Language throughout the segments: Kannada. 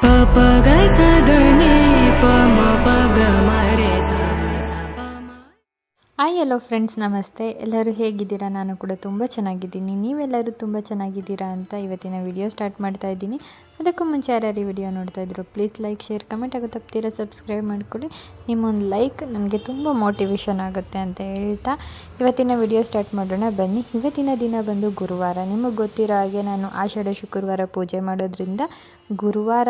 Попагай не помог. ಹಲೋ ಫ್ರೆಂಡ್ಸ್ ನಮಸ್ತೆ. ಎಲ್ಲರೂ ಹೇಗಿದ್ದೀರಾ? ನಾನು ಕೂಡ ತುಂಬ ಚೆನ್ನಾಗಿದ್ದೀನಿ. ನೀವೆಲ್ಲರೂ ತುಂಬ ಚೆನ್ನಾಗಿದ್ದೀರಾ ಅಂತ ಇವತ್ತಿನ ವಿಡಿಯೋ ಸ್ಟಾರ್ಟ್ ಮಾಡ್ತಾ ಇದ್ದೀನಿ. ಅದಕ್ಕೂ ಮುಂಚೆ ಯಾರ್ಯಾರು ವಿಡಿಯೋ ನೋಡ್ತಾ ಇದ್ರು ಪ್ಲೀಸ್ ಲೈಕ್ ಶೇರ್ ಕಮೆಂಟ್ ಆಗೋ ತಪ್ತೀರಾ ಸಬ್ಸ್ಕ್ರೈಬ್ ಮಾಡ್ಕೊಳ್ಳಿ. ನಿಮ್ಮೊಂದು ಲೈಕ್ ನನಗೆ ತುಂಬ ಮೋಟಿವೇಶನ್ ಆಗುತ್ತೆ ಅಂತ ಹೇಳ್ತಾ ಇವತ್ತಿನ ವಿಡಿಯೋ ಸ್ಟಾರ್ಟ್ ಮಾಡೋಣ. ಬನ್ನಿ. ಇವತ್ತಿನ ದಿನ ಬಂದು ಗುರುವಾರ. ನಿಮಗೆ ಗೊತ್ತಿರೋ ಹಾಗೆ ನಾನು ಆಷಾಢ, ಶುಕ್ರವಾರ ಪೂಜೆ ಮಾಡೋದ್ರಿಂದ ಗುರುವಾರ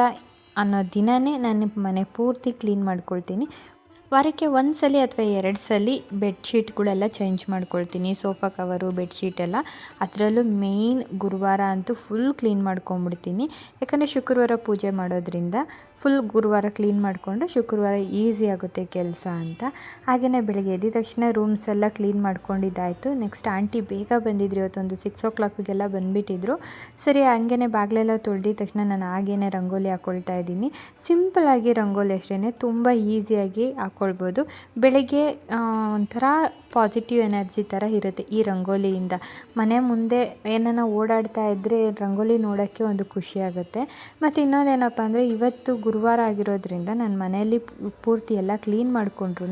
ಅನ್ನೋ ದಿನವೇ ನಾನು ಮನೆ ಪೂರ್ತಿ ಕ್ಲೀನ್ ಮಾಡ್ಕೊಳ್ತೀನಿ. ವಾರಕ್ಕೆ ಒಂದು ಸಲ ಅಥವಾ ಎರಡು ಸಲ ಬೆಡ್ಶೀಟ್ಗಳೆಲ್ಲ ಚೇಂಜ್ ಮಾಡ್ಕೊಳ್ತೀನಿ. ಸೋಫಾ ಕವರು ಬೆಡ್ಶೀಟ್ ಎಲ್ಲ ಅದರಲ್ಲೂ ಮೇಯ್ನ್ ಗುರುವಾರ ಅಂತೂ ಫುಲ್ ಕ್ಲೀನ್ ಮಾಡ್ಕೊಂಬಿಡ್ತೀನಿ. ಯಾಕಂದರೆ ಶುಕ್ರವಾರ ಪೂಜೆ ಮಾಡೋದ್ರಿಂದ ಫುಲ್ ಗುರುವಾರ ಕ್ಲೀನ್ ಮಾಡಿಕೊಂಡು ಶುಕ್ರವಾರ ಈಸಿ ಆಗುತ್ತೆ ಕೆಲಸ ಅಂತ. ಹಾಗೆಯೇ ಬೆಳಗ್ಗೆ ಎದ್ದ ತಕ್ಷಣ ರೂಮ್ಸ್ ಎಲ್ಲ ಕ್ಲೀನ್ ಮಾಡ್ಕೊಂಡಿದ್ದಾಯಿತು. ನೆಕ್ಸ್ಟ್ ಆಂಟಿ ಬೇಗ ಬಂದಿದ್ರು ಇವತ್ತೊಂದು ಸಿಕ್ಸ್ ಓ ಕ್ಲಾಕಿಗೆಲ್ಲ ಬಂದುಬಿಟ್ಟಿದ್ರು. ಸರಿ ಹಂಗೇ ಬಾಗಿಲೆಲ್ಲ ತೊಳೆದಿದ ತಕ್ಷಣ ನಾನು ಹಾಗೇನೆ ರಂಗೋಲಿ ಹಾಕ್ಕೊಳ್ತಾ ಇದ್ದೀನಿ. ಸಿಂಪಲ್ಲಾಗಿ ರಂಗೋಲಿ ಅಷ್ಟೇ ತುಂಬ ಈಸಿಯಾಗಿ ಹಾಕ್ಕೊಳ್ಬೋದು ಬೆಳಗ್ಗೆ ಒಂಥರ ಪಾಸಿಟಿವ್ ಎನರ್ಜಿ ಥರ ಇರುತ್ತೆ ಈ ರಂಗೋಲಿಯಿಂದ. ಮನೆ ಮುಂದೆ ಏನನ್ನ ಓಡಾಡ್ತಾ ಇದ್ದರೆ ರಂಗೋಲಿ ನೋಡೋಕ್ಕೆ ಒಂದು ಖುಷಿ ಆಗುತ್ತೆ. ಮತ್ತು ಇನ್ನೊಂದೇನಪ್ಪ ಅಂದರೆ ಇವತ್ತು ಗುರುವಾರ ಆಗಿರೋದ್ರಿಂದ ನಾನು ಮನೆಯಲ್ಲಿ ಪೂರ್ತಿ ಎಲ್ಲ ಕ್ಲೀನ್ ಮಾಡಿಕೊಂಡ್ರು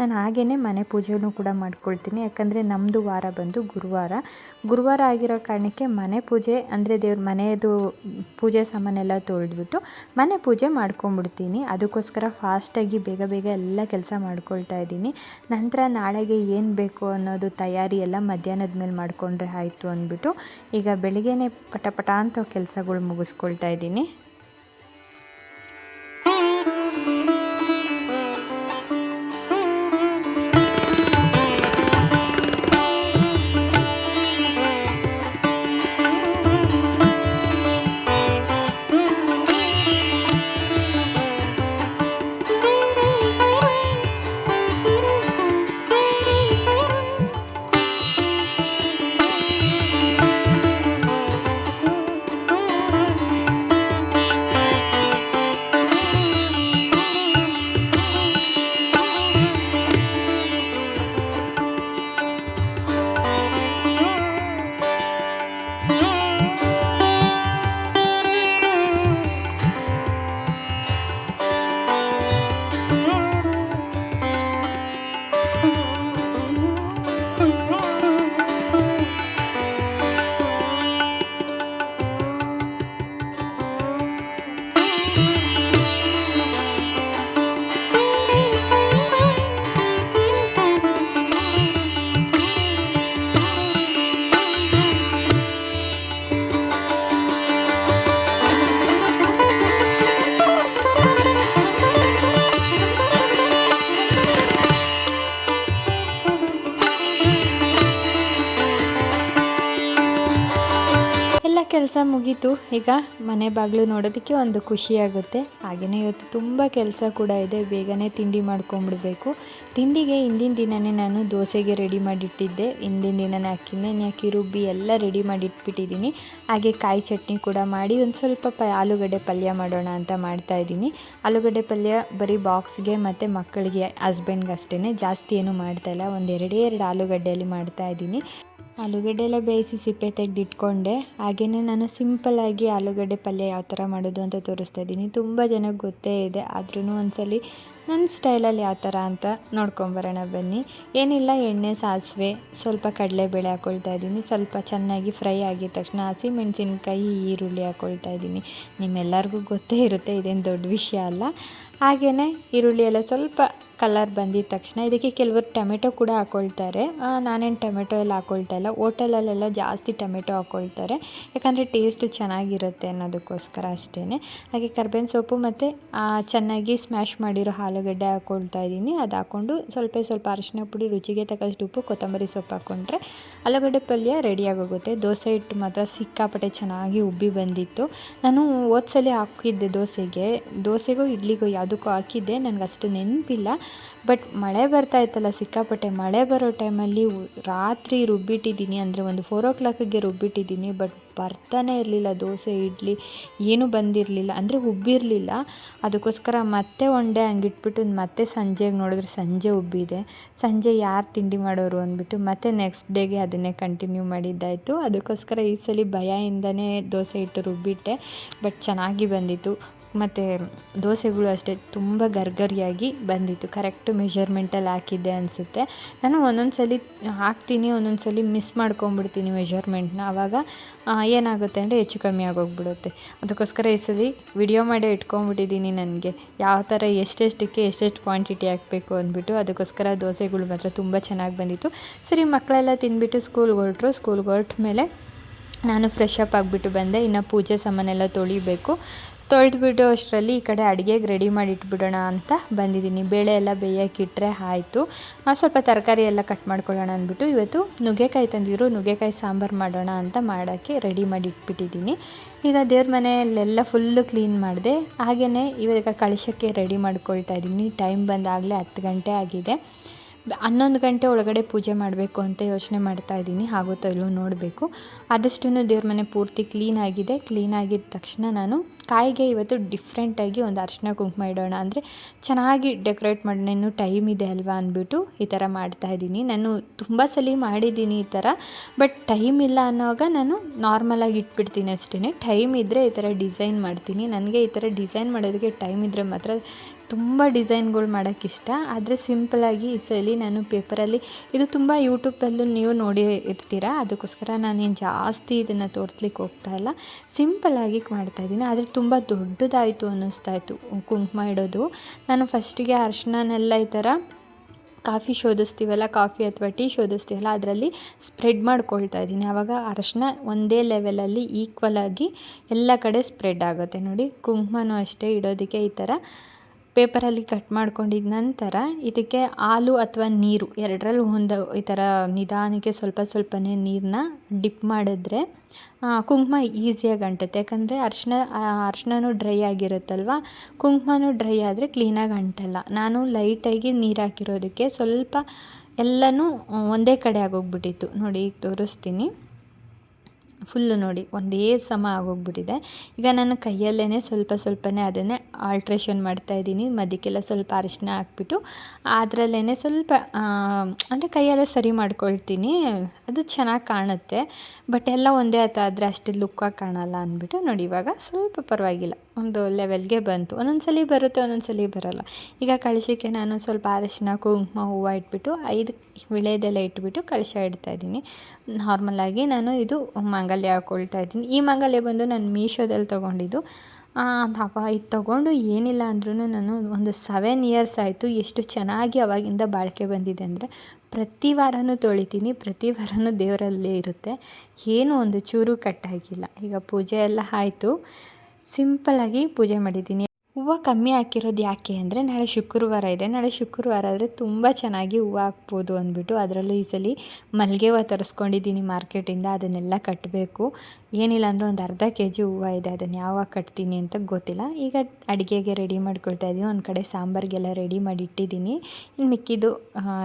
ನಾನು ಹಾಗೇ ಮನೆ ಪೂಜೆನೂ ಕೂಡ ಮಾಡ್ಕೊಳ್ತೀನಿ. ಯಾಕಂದರೆ ನಮ್ಮದು ವಾರ ಬಂದು ಗುರುವಾರ. ಗುರುವಾರ ಆಗಿರೋ ಕಾರಣಕ್ಕೆ ಮನೆ ಪೂಜೆ ಅಂದರೆ ದೇವ್ರ ಮನೆಯದು ಪೂಜೆ ಸಾಮಾನೆಲ್ಲ ತೊಳೆದ್ಬಿಟ್ಟು ಮನೆ ಪೂಜೆ ಮಾಡ್ಕೊಂಬಿಡ್ತೀನಿ ಅದಕ್ಕೋಸ್ಕರ ಫಾಸ್ಟಾಗಿ ಬೇಗ ಬೇಗ ಎಲ್ಲ ಕೆಲಸ ಮಾಡ್ಕೊಳ್ತಾ ಇದ್ದೀನಿ. ನಂತರ ನಾಳೆಗೆ ಏನು ಬೇಕು ಅನ್ನೋದು ತಯಾರಿ ಎಲ್ಲ ಮಧ್ಯಾಹ್ನದ ಮೇಲೆ ಮಾಡಿಕೊಂಡ್ರೆ ಆಯಿತು ಅಂದ್ಬಿಟ್ಟು ಈಗ ಬೆಳಿಗ್ಗೆನೇ ಪಟ ಪಟ ಅಂತ ಕೆಲಸಗಳು ಮುಗಿಸ್ಕೊಳ್ತಾ ಇದ್ದೀನಿ. ಕೆಲಸ ಮುಗೀತು. ಈಗ ಮನೆ ಬಾಗಿಲು ನೋಡೋದಕ್ಕೆ ಒಂದು ಖುಷಿಯಾಗುತ್ತೆ ಹಾಗೆಯೇ ಇವತ್ತು ತುಂಬ ಕೆಲಸ ಕೂಡ ಇದೆ. ಬೇಗನೆ ತಿಂಡಿ ಮಾಡ್ಕೊಂಬಿಡ್ಬೇಕು. ತಿಂಡಿಗೆ ಹಿಂದಿನ ದಿನವೇ ನಾನು ದೋಸೆಗೆ ರೆಡಿ ಮಾಡಿಟ್ಟಿದ್ದೆ. ಹಿಂದಿನ ದಿನನೇ ಅಕ್ಕಿ ಹಾಕಿ ರುಬ್ಬಿ ಎಲ್ಲ ರೆಡಿ ಮಾಡಿ ಇಟ್ಬಿಟ್ಟಿದ್ದೀನಿ ಹಾಗೆ ಕಾಯಿ ಚಟ್ನಿ ಕೂಡ ಮಾಡಿ ಒಂದು ಸ್ವಲ್ಪ ಪ ಆಲೂಗಡ್ಡೆ ಪಲ್ಯ ಮಾಡೋಣ ಅಂತ ಮಾಡ್ತಾ ಇದ್ದೀನಿ. ಆಲೂಗಡ್ಡೆ ಪಲ್ಯ ಬರೀ ಬಾಕ್ಸ್ಗೆ ಮತ್ತು ಮಕ್ಕಳಿಗೆ ಹಸ್ಬೆಂಡ್ಗೆ ಅಷ್ಟೇ ಜಾಸ್ತಿ ಏನು ಮಾಡ್ತಾಯಿಲ್ಲ ಒಂದು ಎರಡೇ ಆಲೂಗಡ್ಡೆಯಲ್ಲಿ ಮಾಡ್ತಾ ಇದ್ದೀನಿ. ಆಲೂಗಡ್ಡೆ ಎಲ್ಲ ಬೇಯಿಸಿ ಸಿಪ್ಪೆ ತೆಗೆದಿಟ್ಕೊಂಡೆ. ಹಾಗೆಯೇ ನಾನು ಸಿಂಪಲ್ಲಾಗಿ ಆಲೂಗಡ್ಡೆ ಪಲ್ಯ ಯಾವ ಥರ ಮಾಡೋದು ಅಂತ ತೋರಿಸ್ತಾ ಇದ್ದೀನಿ. ತುಂಬ ಜನಕ್ಕೆ ಗೊತ್ತೇ ಇದೆ ಆದ್ರೂ ಒಂದ್ಸಲಿ ನನ್ನ ಸ್ಟೈಲಲ್ಲಿ ಯಾವ ಥರ ಅಂತ ನೋಡ್ಕೊಂಬರೋಣ ಬನ್ನಿ. ಏನಿಲ್ಲ, ಎಣ್ಣೆ, ಸಾಸಿವೆ, ಸ್ವಲ್ಪ ಕಡಲೆಬೇಳೆ ಹಾಕ್ಕೊಳ್ತಾ ಇದ್ದೀನಿ. ಸ್ವಲ್ಪ ಚೆನ್ನಾಗಿ ಫ್ರೈ ಆಗಿದ ತಕ್ಷಣ ಹಸಿಮೆಣಸಿನ್ಕಾಯಿ ಈರುಳ್ಳಿ ಹಾಕ್ಕೊಳ್ತಾ ಇದ್ದೀನಿ. ನಿಮ್ಮೆಲ್ಲರಿಗೂ ಗೊತ್ತೇ ಇರುತ್ತೆ, ಇದೇನು ದೊಡ್ಡ ವಿಷಯ ಅಲ್ಲ. ಹಾಗೆಯೇ ಈರುಳ್ಳಿ ಎಲ್ಲ ಸ್ವಲ್ಪ ಕಲರ್ ಬಂದಿದ ತಕ್ಷಣ ಇದಕ್ಕೆ ಕೆಲವರು ಟೊಮೆಟೊ ಕೂಡ ಹಾಕ್ಕೊಳ್ತಾರೆ ನಾನೇನು ಟೊಮೆಟೊ ಎಲ್ಲ ಹಾಕೊಳ್ತಾ ಇಲ್ಲ. ಓಟೆಲಲ್ಲೆಲ್ಲ ಜಾಸ್ತಿ ಟೊಮೆಟೊ ಹಾಕೊಳ್ತಾರೆ. ಯಾಕಂದರೆ ಟೇಸ್ಟ್ ಚೆನ್ನಾಗಿರುತ್ತೆ ಅನ್ನೋದಕ್ಕೋಸ್ಕರ ಅಷ್ಟೇ ಹಾಗೆ ಕರ್ಬೇವಿನ ಸೊಪ್ಪು ಮತ್ತು ಚೆನ್ನಾಗಿ ಸ್ಮ್ಯಾಶ್ ಮಾಡಿರೋ ಆಲೂಗಡ್ಡೆ ಹಾಕೊಳ್ತಾ ಇದ್ದೀನಿ ಅದು ಹಾಕ್ಕೊಂಡು ಸ್ವಲ್ಪ ಸ್ವಲ್ಪ ಅರಿಶಿನ ಪುಡಿ, ರುಚಿಗೆ ತಕ್ಕಷ್ಟು ಉಪ್ಪು, ಕೊತ್ತಂಬರಿ ಸೊಪ್ಪು ಹಾಕ್ಕೊಂಡ್ರೆ ಆಲೂಗಡ್ಡೆ ಪಲ್ಯ ರೆಡಿಯಾಗೋಗುತ್ತೆ ದೋಸೆ ಹಿಟ್ಟು ಮಾತ್ರ ಸಿಕ್ಕಾಪಟ್ಟೆ ಚೆನ್ನಾಗಿ ಉಬ್ಬಿ ಬಂದಿತ್ತು. ನಾನು ಹೋದ್ಸಲಿ ಹಾಕಿದ್ದೆ ದೋಸೆಗೆ. ದೋಸೆಗೂ, ಇಡ್ಲಿಗೂ ಯಾವುದಕ್ಕೂ ಹಾಕಿದ್ದೆ. ನನಗೆ ಅಷ್ಟು ನೆನಪಿಲ್ಲ. ಬಟ್ ಮಳೆ ಬರ್ತಾ ಇತ್ತಲ್ಲ ಸಿಕ್ಕಾಪಟ್ಟೆ, ಮಳೆ ಬರೋ ಟೈಮಲ್ಲಿ ರಾತ್ರಿ ರುಬ್ಬಿಟ್ಟಿದ್ದೀನಿ, ಅಂದರೆ ಒಂದು ಫೋರ್ ಓ ಕ್ಲಾಕಿಗೆ ರುಬ್ಬಿಟ್ಟಿದ್ದೀನಿ, ಬಟ್ ಬರ್ತಾನೆ ಇರಲಿಲ್ಲ, ದೋಸೆ, ಇಡ್ಲಿ, ಏನೂ ಬಂದಿರಲಿಲ್ಲ, ಅಂದರೆ ಉಬ್ಬಿರಲಿಲ್ಲ. ಅದಕ್ಕೋಸ್ಕರ ಮತ್ತೆ ಒನ್ ಡೇ ಹಂಗಿಟ್ಬಿಟ್ಟು ಮತ್ತೆ ಸಂಜೆಗೆ ನೋಡಿದ್ರೆ ಸಂಜೆ ಉಬ್ಬಿದೆ. ಸಂಜೆ ಯಾರು ತಿಂಡಿ ಮಾಡೋರು ಅಂದ್ಬಿಟ್ಟು ಮತ್ತೆ ನೆಕ್ಸ್ಟ್ ಡೇಗೆ ಅದನ್ನೇ ಕಂಟಿನ್ಯೂ ಮಾಡಿದ್ದಾಯಿತು. ಅದಕ್ಕೋಸ್ಕರ ಈ ಸಲ ಭಯದಿಂದನೇ ದೋಸೆ ಹಿಟ್ಟು ರುಬ್ಬಿಟ್ಟೆ, ಬಟ್ ಚೆನ್ನಾಗಿ ಬಂದಿತ್ತು. ಮತ್ತು ದೋಸೆಗಳು ಅಷ್ಟೇ ತುಂಬ ಗರ್ಗರಿಯಾಗಿ ಬಂದಿತ್ತು. ಕರೆಕ್ಟ್ ಮೆಷರ್ಮೆಂಟಲ್ಲಿ ಹಾಕಿದ್ದೆ ಅನಿಸುತ್ತೆ. ನಾನು ಒಂದೊಂದು ಸಲ ಹಾಕ್ತೀನಿ, ಒಂದೊಂದು ಸಲ ಮಿಸ್ ಮಾಡ್ಕೊಂಬಿಡ್ತೀನಿ ಮೆಷರ್ಮೆಂಟ್ನ ಆವಾಗ ಏನಾಗುತ್ತೆ ಅಂದರೆ ಹೆಚ್ಚು ಕಮ್ಮಿ ಆಗೋಗ್ಬಿಡುತ್ತೆ. ಅದಕ್ಕೋಸ್ಕರ ಈ ಸಲ ವಿಡಿಯೋ ಮಾಡೇ ಇಟ್ಕೊಂಬಿಟ್ಟಿದ್ದೀನಿ ನನಗೆ. ಯಾವ ಥರ ಎಷ್ಟೆಷ್ಟಕ್ಕೆ ಎಷ್ಟೆಷ್ಟು ಕ್ವಾಂಟಿಟಿ ಹಾಕಬೇಕು ಅಂದ್ಬಿಟ್ಟು ಅದಕ್ಕೋಸ್ಕರ ದೋಸೆಗಳು ಮಾತ್ರ ತುಂಬ ಚೆನ್ನಾಗಿ ಬಂದಿತ್ತು. ಸರಿ, ಮಕ್ಕಳೆಲ್ಲ ತಿಂದ್ಬಿಟ್ಟು ಸ್ಕೂಲ್ಗೆ ಹೊರಟ್ರು. ಸ್ಕೂಲ್ಗೆ ಹೊರಟ ಮೇಲೆ ನಾನು ಫ್ರೆಶ್ ಅಪ್ ಆಗಿಬಿಟ್ಟು ಬಂದೆ. ಇನ್ನು ಪೂಜೆ ಸಾಮಾನೆಲ್ಲ ತೊಳಿಬೇಕು. ತೊಳೆದ್ಬಿಟ್ಟು ಅಷ್ಟರಲ್ಲಿ ಈ ಕಡೆ ಅಡುಗೆಗೆ ರೆಡಿ ಮಾಡಿ ಇಟ್ಬಿಡೋಣ ಅಂತ ಬಂದಿದ್ದೀನಿ. ಬೇಳೆ ಎಲ್ಲ ಬೇಯೋಕ್ಕಿಟ್ರೆ ಆಯಿತು. ಆ, ಸ್ವಲ್ಪ ತರಕಾರಿ ಎಲ್ಲ ಕಟ್ ಮಾಡ್ಕೊಳ್ಳೋಣ ಅಂದ್ಬಿಟ್ಟು ಇವತ್ತು ನುಗ್ಗೆಕಾಯಿ ತಂದಿದ್ರು. ನುಗ್ಗೆಕಾಯಿ ಸಾಂಬಾರು ಮಾಡೋಣ ಅಂತ ಮಾಡೋಕ್ಕೆ ರೆಡಿ ಮಾಡಿ ಇಟ್ಬಿಟ್ಟಿದ್ದೀನಿ ಈಗ ದೇವ್ರ ಮನೆಯಲ್ಲೆಲ್ಲ ಫುಲ್ಲು ಕ್ಲೀನ್ ಮಾಡಿದೆ. ಹಾಗೆಯೇ ಇವಾಗ ಕಳಶಕ್ಕೆ ರೆಡಿ ಮಾಡ್ಕೊಳ್ತಾ ಇದ್ದೀನಿ. ಟೈಮ್ ಬಂದಾಗಲೇ ಹತ್ತು ಗಂಟೆ ಆಗಿದೆ. ಹನ್ನೊಂದು ಗಂಟೆ ಒಳಗಡೆ ಪೂಜೆ ಮಾಡಬೇಕು ಅಂತ ಯೋಚನೆ ಮಾಡ್ತಾ ಇದ್ದೀನಿ ಆಗುತ್ತೋ ಇಲ್ಲೋ ನೋಡಬೇಕು. ಆದಷ್ಟು ದೇವ್ರ ಮನೆ ಪೂರ್ತಿ ಕ್ಲೀನ್ ಆಗಿದೆ. ಕ್ಲೀನ್ ಆಗಿದ ತಕ್ಷಣ ನಾನು ಕಾಯಿಗೆ ಇವತ್ತು ಡಿಫ್ರೆಂಟಾಗಿ ಒಂದು ಅರ್ಶಿನ ಕುಂಕುಮ ಇಡೋಣ ಅಂದರೆ ಚೆನ್ನಾಗಿ ಡೆಕೋರೇಟ್ ಮಾಡೋಣ ಇನ್ನೂ ಟೈಮ್ ಇದೆ ಅಲ್ವಾ ಅಂದ್ಬಿಟ್ಟು ಈ ಥರ ಮಾಡ್ತಾ ಇದ್ದೀನಿ. ನಾನು ತುಂಬ ಸಲ ಮಾಡಿದ್ದೀನಿ ಈ ಥರ ಬಟ್ ಟೈಮ್ ಇಲ್ಲ ಅನ್ನೋವಾಗ ನಾನು ನಾರ್ಮಲಾಗಿ ಇಟ್ಬಿಡ್ತೀನಿ ಅಷ್ಟೇ ಟೈಮ್ ಇದ್ದರೆ ಈ ಥರ ಡಿಸೈನ್ ಮಾಡ್ತೀನಿ. ನನಗೆ ಈ ಥರ ಡಿಸೈನ್ ಮಾಡೋದಕ್ಕೆ ಟೈಮ್ ಇದ್ದರೆ ಮಾತ್ರ ತುಂಬ ಡಿಸೈನ್ಗಳು ಮಾಡೋಕ್ಕೆ ಇಷ್ಟ, ಆದರೆ ಸಿಂಪಲಾಗಿ ಈ ಸಲ ನಾನು ಪೇಪರಲ್ಲಿ, ಇದು ತುಂಬ ಯೂಟ್ಯೂಬಲ್ಲೂ ನೀವು ನೋಡಿ ಇರ್ತೀರ, ಅದಕ್ಕೋಸ್ಕರ ನಾನೇನು ಜಾಸ್ತಿ ಇದನ್ನು ತೋರಿಸ್ಲಿಕ್ಕೆ ಹೋಗ್ತಾ ಇಲ್ಲ. ಸಿಂಪಲಾಗಿ ಮಾಡ್ತಾಯಿದ್ದೀನಿ ಆದರೆ ತುಂಬ ದೊಡ್ಡದಾಯಿತು ಅನ್ನಿಸ್ತಾ ಇತ್ತು ಕುಂಕುಮ ಇಡೋದು. ನಾನು ಫಸ್ಟಿಗೆ ಅರ್ಶಿನನೆಲ್ಲ ಈ ಥರ ಕಾಫಿ ಶೋಧಿಸ್ತೀವಲ್ಲ, ಕಾಫಿ ಅಥವಾ ಟೀ ಶೋಧಿಸ್ತೀವಲ್ಲ, ಅದರಲ್ಲಿ ಸ್ಪ್ರೆಡ್ ಮಾಡ್ಕೊಳ್ತಾ ಇದ್ದೀನಿ. ಆವಾಗ ಅರಶಿನ ಒಂದೇ ಲೆವೆಲಲ್ಲಿ ಈಕ್ವಲ್ ಆಗಿ ಎಲ್ಲ ಕಡೆ ಸ್ಪ್ರೆಡ್ ಆಗುತ್ತೆ ನೋಡಿ, ಕುಂಕುಮನೂ ಅಷ್ಟೇ ಇಡೋದಕ್ಕೆ ಈ ಥರ. ಪೇಪರಲ್ಲಿ ಕಟ್ ಮಾಡ್ಕೊಂಡಿದ್ದ ನಂತರ ಇದಕ್ಕೆ ಹಾಲು ಅಥವಾ ನೀರು ಎರಡರಲ್ಲೂ ಒಂದು ಈ ಥರ ನಿಧಾನಕ್ಕೆ ಸ್ವಲ್ಪ ಸ್ವಲ್ಪನೇ ನೀರನ್ನ ಡಿಪ್ ಮಾಡಿದ್ರೆ ಕುಂಕುಮ ಈಸಿಯಾಗಿ ಅಂಟುತ್ತೆ. ಯಾಕಂದರೆ ಅರ್ಶಿನ ಅರ್ಶಿನೂ ಡ್ರೈ ಆಗಿರುತ್ತಲ್ವ? ಕುಂಕುಮನೂ ಡ್ರೈ ಆದರೆ ಕ್ಲೀನಾಗಿ ಅಂಟಲ್ಲ. ನಾನು ಲೈಟಾಗಿ ನೀರು ಹಾಕಿರೋದಕ್ಕೆ ಸ್ವಲ್ಪ ಎಲ್ಲನೂ ಒಂದೇ ಕಡೆ ಆಗೋಗ್ಬಿಟ್ಟಿತ್ತು. ನೋಡಿ ಈಗ ತೋರಿಸ್ತೀನಿ. ಫುಲ್ಲು ನೋಡಿ, ಒಂದೇ ಸಮ ಆಗೋಗ್ಬಿಟ್ಟಿದೆ. ಈಗ ನಾನು ಕೈಯಲ್ಲೇ ಸ್ವಲ್ಪ ಸ್ವಲ್ಪನೇ ಅದನ್ನೇ ಆಲ್ಟ್ರೇಷನ್ ಮಾಡ್ತಾಯಿದ್ದೀನಿ ಮದಕ್ಕೆಲ್ಲ ಸ್ವಲ್ಪ ಅರಿಶಿನ ಹಾಕ್ಬಿಟ್ಟು ಅದರಲ್ಲೇ ಸ್ವಲ್ಪ ಅಂದರೆ ಕೈಯಲ್ಲೇ ಸರಿ ಮಾಡ್ಕೊಳ್ತೀನಿ. ಅದು ಚೆನ್ನಾಗಿ ಕಾಣುತ್ತೆ. ಬಟ್ ಎಲ್ಲ ಒಂದೇ ಆತ ಆದರೆ ಅಷ್ಟು ಲುಕ್ಕಾಗಿ ಕಾಣಲ್ಲ ಅಂದ್ಬಿಟ್ಟು ನೋಡಿ, ಇವಾಗ ಸ್ವಲ್ಪ ಪರವಾಗಿಲ್ಲ. ಒಂದು ಲೆವೆಲ್ಗೆ ಬಂತು. ಒಂದೊಂದು ಸಲ ಬರುತ್ತೆ ಒಂದೊಂದು ಸಲ ಬರೋಲ್ಲ. ಈಗ ಕಳಶಕ್ಕೆ ನಾನು ಸ್ವಲ್ಪ ಅರಿಶಿನ, ಕುಂಕುಮ, ಹೂವು ಇಟ್ಬಿಟ್ಟು, ಐದು ವಿಳೆದೆಲ್ಲ ಇಟ್ಬಿಟ್ಟು ಕಳಶ ಇಡ್ತಾ ಇದ್ದೀನಿ. ನಾರ್ಮಲಾಗಿ ನಾನು ಇದು ಮಾಂಗಲ್ಯ ಹಾಕ್ಕೊಳ್ತಾ ಇದ್ದೀನಿ. ಈ ಮಾಂಗಲ್ಯ ಬಂದು ನಾನು ಮೀಶೋದಲ್ಲಿ ತೊಗೊಂಡಿದ್ದು. ಪಾಪ ಇದು ತೊಗೊಂಡು ಏನಿಲ್ಲ ಅಂದ್ರೂ ನಾನು ಒಂದು ಸೆವೆನ್ ಇಯರ್ಸ್ ಆಯಿತು ಎಷ್ಟು ಚೆನ್ನಾಗಿ ಅವಾಗಿಂದ ಬಾಳಿಕೆ ಬಂದಿದೆ ಅಂದರೆ ಪ್ರತಿ ವಾರನೂ ತೊಳಿತೀನಿ, ಪ್ರತಿ ವಾರನೂ ದೇವರಲ್ಲೇ ಇರುತ್ತೆ. ಏನೂ ಒಂದು ಚೂರು ಕಟ್ಟಾಗಿಲ್ಲ. ಈಗ ಪೂಜೆ ಎಲ್ಲ ಆಯಿತು. ಸಿಂಪಲ್ಲಾಗಿ ಪೂಜೆ ಮಾಡಿದ್ದೀನಿ. ಹೂವು ಕಮ್ಮಿ ಹಾಕಿರೋದು ಯಾಕೆ ಅಂದರೆ ನಾಳೆ ಶುಕ್ರವಾರ ಇದೆ. ನಾಳೆ ಶುಕ್ರವಾರ ಆದರೆ ತುಂಬ ಚೆನ್ನಾಗಿ ಹೂವು ಹಾಕ್ಬೋದು ಅಂದ್ಬಿಟ್ಟು ಅದರಲ್ಲೂ ಈ ಸಲ ಮಲ್ಲಿಗೆ ಹೂವು ತರಿಸ್ಕೊಂಡಿದ್ದೀನಿ ಮಾರ್ಕೆಟಿಂದ. ಅದನ್ನೆಲ್ಲ ಕಟ್ಟಬೇಕು ಏನಿಲ್ಲ ಅಂದರೆ ಒಂದು ಅರ್ಧ ಕೆ ಜಿ ಹೂವು ಇದೆ. ಅದನ್ನು ಯಾವಾಗ ಕಟ್ತೀನಿ ಅಂತ ಗೊತ್ತಿಲ್ಲ. ಈಗ ಅಡುಗೆಗೆ ರೆಡಿ ಮಾಡ್ಕೊಳ್ತಾ ಇದ್ದೀನಿ ಒಂದು ಕಡೆ ಸಾಂಬಾರಿಗೆಲ್ಲ ರೆಡಿ ಮಾಡಿ ಇಟ್ಟಿದ್ದೀನಿ ಇನ್ನು ಮಿಕ್ಕಿದ್ದು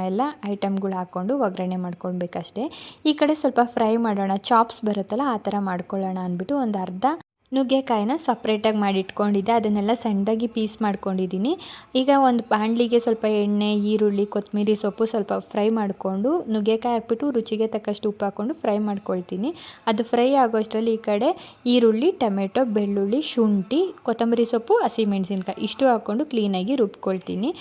ಎಲ್ಲ ಐಟಮ್ಗಳು ಹಾಕ್ಕೊಂಡು ಒಗ್ಗರಣೆ ಮಾಡ್ಕೊಳ್ಬೇಕಷ್ಟೇ. ಈ ಕಡೆ ಸ್ವಲ್ಪ ಫ್ರೈ ಮಾಡೋಣ. ಚಾಪ್ಸ್ ಬರುತ್ತಲ್ಲ, ಆ ಥರ ಮಾಡ್ಕೊಳ್ಳೋಣ ಅಂದ್ಬಿಟ್ಟು ಒಂದು ಅರ್ಧ ನುಗ್ಗೆಕಾಯಿನ ಸಪ್ರೇಟಾಗಿ ಮಾಡಿ ಇಟ್ಕೊಂಡಿದ್ದೆ ಅದನ್ನೆಲ್ಲ ಸಣ್ಣದಾಗಿ ಪೀಸ್ ಮಾಡ್ಕೊಂಡಿದ್ದೀನಿ. ಈಗ ಒಂದು ಬಾಣಲಿಗೆ ಸ್ವಲ್ಪ ಎಣ್ಣೆ, ಈರುಳ್ಳಿ, ಕೊತ್ತಂಬರಿ ಸೊಪ್ಪು ಸ್ವಲ್ಪ ಫ್ರೈ ಮಾಡಿಕೊಂಡು ನುಗ್ಗೆಕಾಯಿ ಹಾಕ್ಬಿಟ್ಟು ರುಚಿಗೆ ತಕ್ಕಷ್ಟು ಉಪ್ಪು ಹಾಕ್ಕೊಂಡು ಫ್ರೈ ಮಾಡ್ಕೊಳ್ತೀನಿ. ಅದು ಫ್ರೈ ಆಗೋಷ್ಟರಲ್ಲಿ ಈ ಕಡೆ ಈರುಳ್ಳಿ, ಟೊಮೆಟೊ, ಬೆಳ್ಳುಳ್ಳಿ, ಶುಂಠಿ, ಕೊತ್ತಂಬರಿ ಸೊಪ್ಪು, ಹಸಿಮೆಣಸಿನ್ಕಾಯಿ ಇಷ್ಟು ಹಾಕ್ಕೊಂಡು ಕ್ಲೀನಾಗಿ ರುಬ್ಕೊಳ್ತೀನಿ.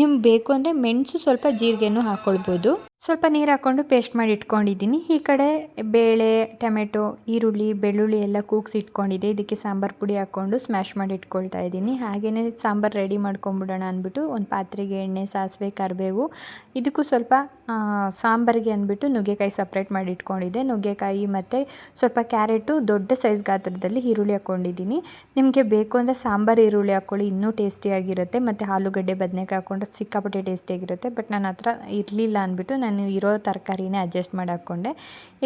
ನಿಮ್ಗೆ ಬೇಕು ಅಂದರೆ ಮೆಣಸು ಸ್ವಲ್ಪ ಜೀರಿಗೆನೂ ಹಾಕ್ಕೊಳ್ಬೋದು. ಸ್ವಲ್ಪ ನೀರು ಹಾಕ್ಕೊಂಡು ಪೇಸ್ಟ್ ಮಾಡಿ ಇಟ್ಕೊಂಡಿದ್ದೀನಿ. ಈ ಕಡೆ ಬೇಳೆ, ಟೊಮೆಟೊ, ಈರುಳ್ಳಿ, ಬೆಳ್ಳುಳ್ಳಿ ಎಲ್ಲ ಕೂಗ್ಸಿ ಇಟ್ಕೊಂಡಿದ್ದೆ. ಇದಕ್ಕೆ ಸಾಂಬಾರು ಪುಡಿ ಹಾಕ್ಕೊಂಡು ಸ್ಮ್ಯಾಶ್ ಮಾಡಿ ಇಟ್ಕೊಳ್ತಾ ಇದ್ದೀನಿ. ಹಾಗೆಯೇ ಸಾಂಬಾರು ರೆಡಿ ಮಾಡ್ಕೊಂಬಿಡೋಣ ಅಂದ್ಬಿಟ್ಟು ಒಂದು ಪಾತ್ರೆಗೆ ಎಣ್ಣೆ, ಸಾಸಿವೆ, ಕರಿಬೇವು, ಇದಕ್ಕೂ ಸ್ವಲ್ಪ ಸಾಂಬಾರಿಗೆ ಅಂದ್ಬಿಟ್ಟು ನುಗ್ಗೆಕಾಯಿ ಸಪ್ರೇಟ್ ಮಾಡಿ ಇಟ್ಕೊಂಡಿದ್ದೆ. ನುಗ್ಗೆಕಾಯಿ ಮತ್ತು ಸ್ವಲ್ಪ ಕ್ಯಾರೆಟು, ದೊಡ್ಡ ಸೈಜ್ ಗಾತ್ರದಲ್ಲಿ ಈರುಳ್ಳಿ ಹಾಕ್ಕೊಂಡಿದ್ದೀನಿ ನಿಮಗೆ ಬೇಕು ಅಂದರೆ ಸಾಂಬಾರು ಈರುಳ್ಳಿ ಹಾಕ್ಕೊಳ್ಳಿ ಇನ್ನೂ ಟೇಸ್ಟಿಯಾಗಿರುತ್ತೆ ಮತ್ತು ಆಲೂಗಡ್ಡೆ, ಬದನೆಕಾಯಿ ಹಾಕ್ಕೊಂಡ್ರೆ ಸಿಕ್ಕಾಪಟ್ಟೆ ಟೇಸ್ಟಿಯಾಗಿರುತ್ತೆ ಬಟ್ ನನ್ನ ಹತ್ರ ಇರಲಿಲ್ಲ ಅಂದ್ಬಿಟ್ಟು ನಾನು ಇರೋ ತರಕಾರಿನೇ ಅಡ್ಜಸ್ಟ್ ಮಾಡಿ ಹಾಕ್ಕೊಂಡೆ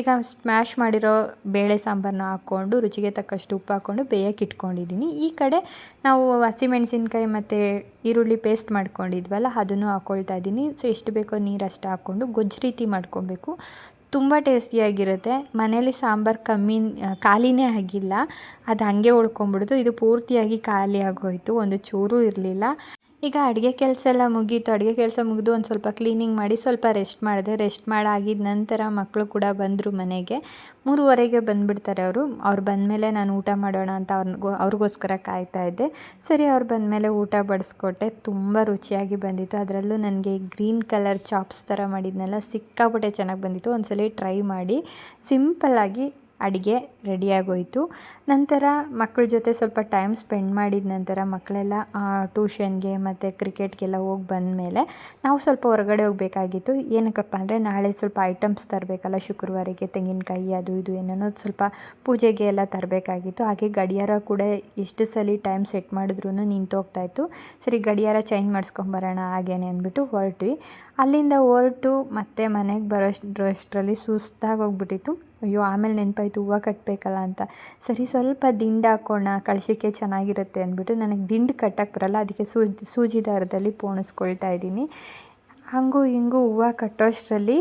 ಈಗ ಸ್ಮ್ಯಾಶ್ ಮಾಡಿರೋ ಬೇಳೆ ಸಾಂಬಾರನ್ನ ಹಾಕ್ಕೊಂಡು, ರುಚಿಗೆ ತಕ್ಕಷ್ಟು ಉಪ್ಪು ಹಾಕ್ಕೊಂಡು ಬೇಯಕ್ಕೆ ಇಟ್ಕೊಂಡಿದ್ದೀನಿ. ಈ ಕಡೆ ನಾವು ಹಸಿಮೆಣಸಿನ್ಕಾಯಿ ಮತ್ತು ಈರುಳ್ಳಿ ಪೇಸ್ಟ್ ಮಾಡ್ಕೊಂಡಿದ್ವಲ್ಲ, ಅದನ್ನು ಹಾಕ್ಕೊಳ್ತಾ ಇದ್ದೀನಿ. ಸೊ ಎಷ್ಟು ಬೇಕೋ ನೀರು ಅಷ್ಟು ಹಾಕ್ಕೊಂಡು ಗೊಜ್ಜು ರೀತಿ ಮಾಡ್ಕೊಬೇಕು. ತುಂಬ ಟೇಸ್ಟಿಯಾಗಿರುತ್ತೆ ಮನೇಲಿ ಸಾಂಬಾರು ಕಮ್ಮಿ, ಖಾಲಿನೇ ಆಗಿಲ್ಲ. ಅದು ಹಾಗೆ ಉಳ್ಕೊಂಬಿಡ್ತು ಇದು ಪೂರ್ತಿಯಾಗಿ ಖಾಲಿ ಆಗೋಯಿತು. ಒಂದು ಚೂರು ಇರಲಿಲ್ಲ. ಈಗ ಅಡುಗೆ ಕೆಲಸ ಎಲ್ಲ ಮುಗೀತು. ಅಡುಗೆ ಕೆಲಸ ಮುಗಿದು ಒಂದು ಸ್ವಲ್ಪ ಕ್ಲೀನಿಂಗ್ ಮಾಡಿ ಸ್ವಲ್ಪ ರೆಸ್ಟ್ ಮಾಡಿದೆ. ರೆಸ್ಟ್ ಮಾಡಾಗಿದ ನಂತರ ಮಕ್ಕಳು ಕೂಡ ಬಂದರು ಮನೆಗೆ. ಮೂರುವರೆಗೆ ಬಂದುಬಿಡ್ತಾರೆ ಅವರು. ಅವ್ರು ಬಂದಮೇಲೆ ನಾನು ಊಟ ಮಾಡೋಣ ಅಂತ ಅವ್ರಿಗೋ, ಅವ್ರಿಗೋಸ್ಕರ ಕಾಯ್ತಾ ಇದ್ದೆ. ಸರಿ, ಅವ್ರು ಬಂದಮೇಲೆ ಊಟ ಬಡಿಸ್ಕೊಟ್ಟೆ. ತುಂಬ ರುಚಿಯಾಗಿ ಬಂದಿತ್ತು. ಅದರಲ್ಲೂ ನನಗೆ ಗ್ರೀನ್ ಕಲರ್ ಚಾಪ್ಸ್ ಥರ ಮಾಡಿದ್ನೆಲ್ಲ, ಸಿಕ್ಕಾಪಟ್ಟೆ ಚೆನ್ನಾಗಿ ಬಂದಿತ್ತು. ಒಂದ್ಸಲ ಟ್ರೈ ಮಾಡಿ. ಸಿಂಪಲ್ಲಾಗಿ ಅಡುಗೆ ರೆಡಿಯಾಗೋಯಿತು. ನಂತರ ಮಕ್ಕಳ ಜೊತೆ ಸ್ವಲ್ಪ ಟೈಮ್ ಸ್ಪೆಂಡ್ ಮಾಡಿದ ನಂತರ ಮಕ್ಕಳೆಲ್ಲ ಟ್ಯೂಷನ್ಗೆ ಮತ್ತು ಕ್ರಿಕೆಟ್ಗೆಲ್ಲ ಹೋಗಿ ಬಂದಮೇಲೆ ನಾವು ಸ್ವಲ್ಪ ಹೊರಗಡೆ ಹೋಗಬೇಕಾಗಿತ್ತು. ಏನಕ್ಕಪ್ಪ ಅಂದರೆ ನಾಳೆ ಸ್ವಲ್ಪ ಐಟಮ್ಸ್ ತರಬೇಕಲ್ಲ, ಶುಕ್ರವಾರಕ್ಕೆ ತೆಂಗಿನಕಾಯಿ ಅದು ಇದು ಏನೇನೋ ಸ್ವಲ್ಪ ಪೂಜೆಗೆ ಎಲ್ಲ ತರಬೇಕಾಗಿತ್ತು. ಹಾಗೆ ಗಡಿಯಾರ ಕೂಡ ಎಷ್ಟು ಸಲ ಟೈಮ್ ಸೆಟ್ ಮಾಡಿದ್ರೂ ನಿಂತೋಗ್ತಾಯಿತ್ತು ಸರಿ, ಗಡಿಯಾರ ಚೇಂಜ್ ಮಾಡಿಸ್ಕೊಂಬರೋಣ ಹಾಗೇನೆ ಅಂದ್ಬಿಟ್ಟು ಹೊರಟ್ವಿ. ಅಲ್ಲಿಂದ ಹೊರಟು ಮತ್ತೆ ಮನೆಗೆ ಬರೋಷ್ಟರಲ್ಲಿ ಸುಸ್ತಾಗಿ ಹೋಗ್ಬಿಟ್ಟಿತ್ತು. ಅಯ್ಯೋ, ಆಮೇಲೆ ನೆನಪಾಯಿತು, ಹೂವು ಕಟ್ಟಬೇಕಲ್ಲ ಅಂತ. ಸರಿ, ಸ್ವಲ್ಪ ದಿಂಡು ಹಾಕೋಣ ಕಳ್ಸೋಕ್ಕೆ ಚೆನ್ನಾಗಿರುತ್ತೆ ಅಂದ್ಬಿಟ್ಟು ನನಗೆ ದಿಂಡು ಕಟ್ಟಕ್ಕೆ ಬರಲ್ಲ, ಅದಕ್ಕೆ ಸೂಜಿ ಸೂಜಿ ದಾರದಲ್ಲಿ ಪೋಣಿಸ್ಕೊಳ್ತಾ ಇದ್ದೀನಿ. ಹಾಗೂ ಹಿಂಗೂ ಹೂವು ಕಟ್ಟೋಷ್ಟರಲ್ಲಿ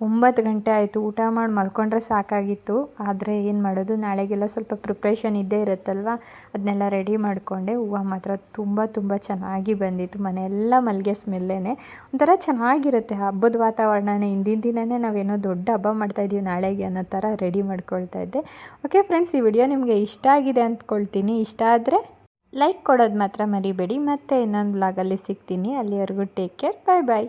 ಒಂಬತ್ತು ಗಂಟೆ ಆಯಿತು. ಊಟ ಮಾಡಿ ಮಲ್ಕೊಂಡ್ರೆ ಸಾಕಾಗಿತ್ತು. ಆದರೆ ಏನು ಮಾಡೋದು? ನಾಳೆಗೆಲ್ಲ ಸ್ವಲ್ಪ ಪ್ರಿಪ್ರೇಷನ್ ಇದ್ದೇ ಇರುತ್ತಲ್ವ? ಅದನ್ನೆಲ್ಲ ರೆಡಿ ಮಾಡಿಕೊಂಡೆ. ಹೂವು ಮಾತ್ರ ತುಂಬ ತುಂಬ ಚೆನ್ನಾಗಿ ಬಂದಿತ್ತು. ಮನೆಯೆಲ್ಲ ಮಲ್ಲಿಗೆ ಸ್ಮೆಲ್ಲೇ ಒಂಥರ ಚೆನ್ನಾಗಿರುತ್ತೆ. ಹಬ್ಬದ ವಾತಾವರಣನೇ ಹಿಂದಿನ ದಿನವೇ ನಾವೇನೋ ದೊಡ್ಡ ಹಬ್ಬ ಮಾಡ್ತಾಯಿದ್ದೀವಿ ನಾಳೆಗೆ ಅನ್ನೋ ಥರ ರೆಡಿ ಮಾಡ್ಕೊಳ್ತಾ ಇದ್ದೆ. ಓಕೆ ಫ್ರೆಂಡ್ಸ್ ಈ ವಿಡಿಯೋ ನಿಮಗೆ ಇಷ್ಟ ಆಗಿದೆ ಅಂದ್ಕೊಳ್ತೀನಿ. ಇಷ್ಟ ಆದರೆ ಲೈಕ್ ಕೊಡೋದು ಮಾತ್ರ ಮರಿಬೇಡಿ. ಮತ್ತೆ ಇನ್ನೊಂದು ಬ್ಲಾಗಲ್ಲಿ ಸಿಗ್ತೀನಿ. ಅಲ್ಲಿವರೆಗೂ ಟೇಕ್ ಕೇರ್ ಬಾಯ್ ಬಾಯ್